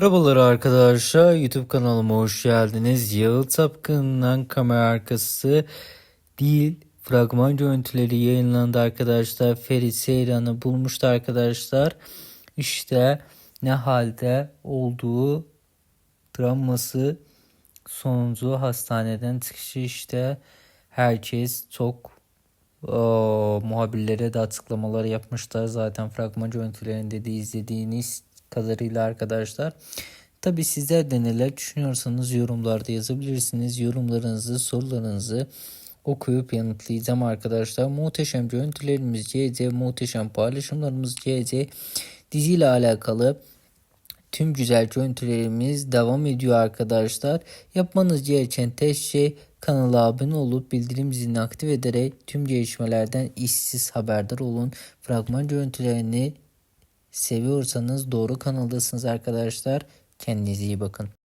Merhabalar arkadaşlar YouTube kanalıma hoş geldiniz. Yağıl Tapkın'dan kamera arkası değil fragman görüntüleri yayınlandı arkadaşlar. Ferit Seyran'ı bulmuştu arkadaşlar. İşte ne halde olduğu travması sonucu hastaneden çıkışı işte herkes çok o, muhabirlere de açıklamalar yapmışlar zaten fragman görüntülerinde de izlediğiniz kadarıyla arkadaşlar. Tabi sizler de neler düşünüyorsanız yorumlarda yazabilirsiniz. Yorumlarınızı, sorularınızı okuyup yanıtlayacağım arkadaşlar. Muhteşem görüntülerimiz CC, muhteşem paylaşımlarımız CC. Diziyle alakalı Tüm güzel görüntülerimiz devam ediyor arkadaşlar. Yapmanız gereken tek şey kanala abone olup bildirim zilini aktif ederek tüm gelişmelerden işsiz haberdar olun. Fragman görüntülerini seviyorsanız doğru kanaldasınız arkadaşlar. Kendinize iyi bakın.